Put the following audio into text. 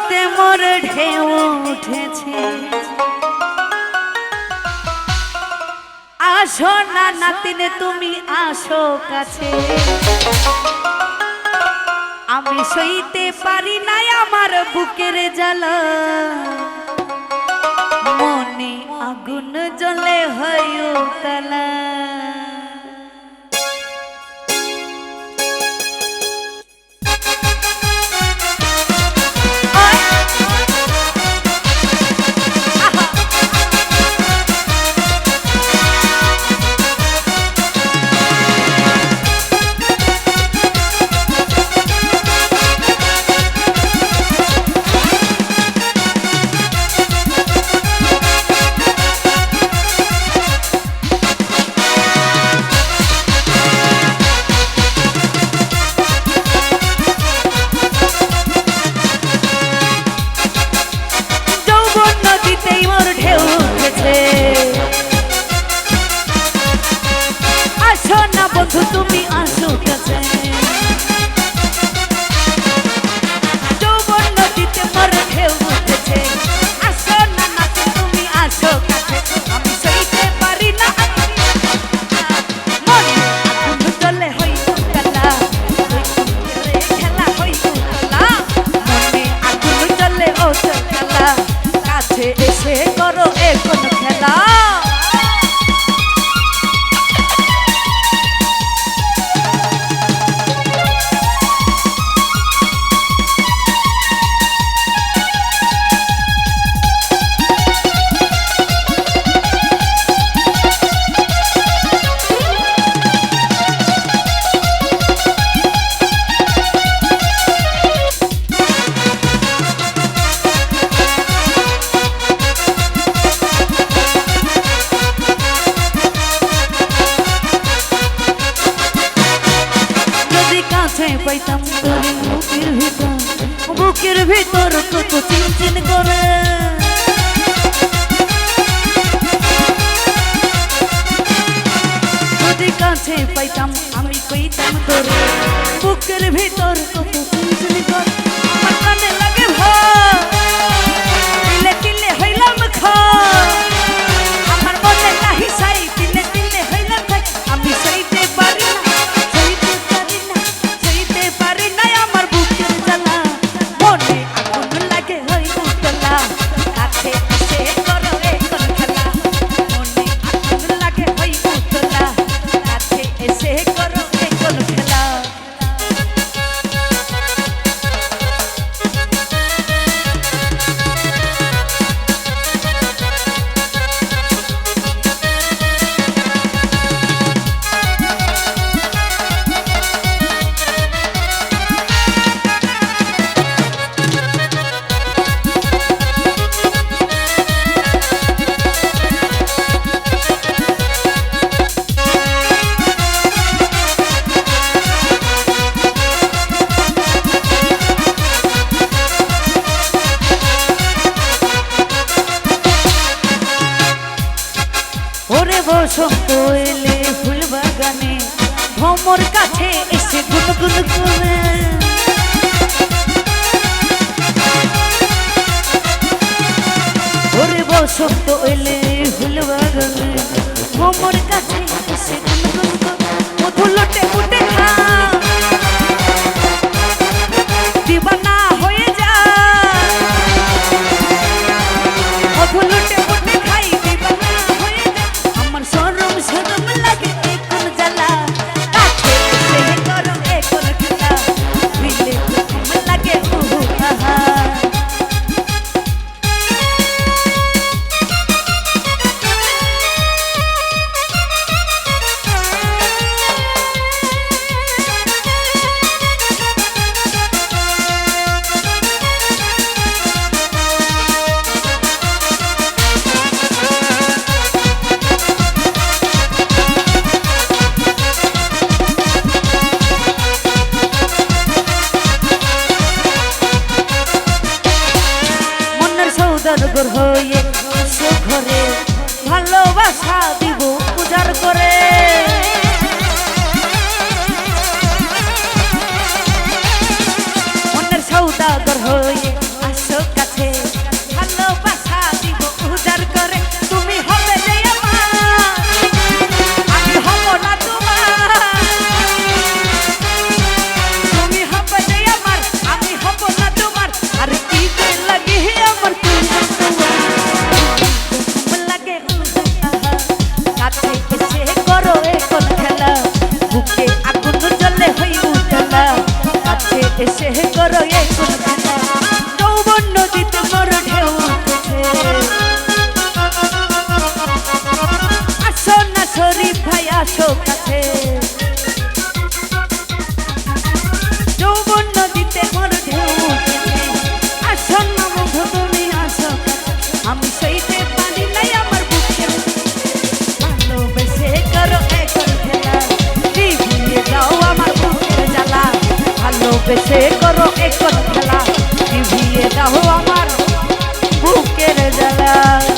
নদীতে মোর ঢেউ উঠেছে। আসো না নাতিনে, তুমি আসো কাছে। আমি সইতে পারি নাই আমার বুকের জ্বালা। মনে আগুন জ্বলে হয় তালা শুধু তুমি পাইতাম তোরে বুকের ভিতর। বুকের ভিতর কত চিনচিন করে। যদি কাছে পাইতাম, আমি কইতাম তোরে বুকের ভিতর কত বসন্ত এলে ফুল বাগানে ভমর কাছে এসে গুনগুন করে ওরে বসন্ত এলে ফুল বাগানে ভমর কাছে এসে গুনগুন করে মধু লোটে ভাষা দিব করে বেছে করো এক খেলা। নিভিয়ে দাও আমার বুকের জ্বালা।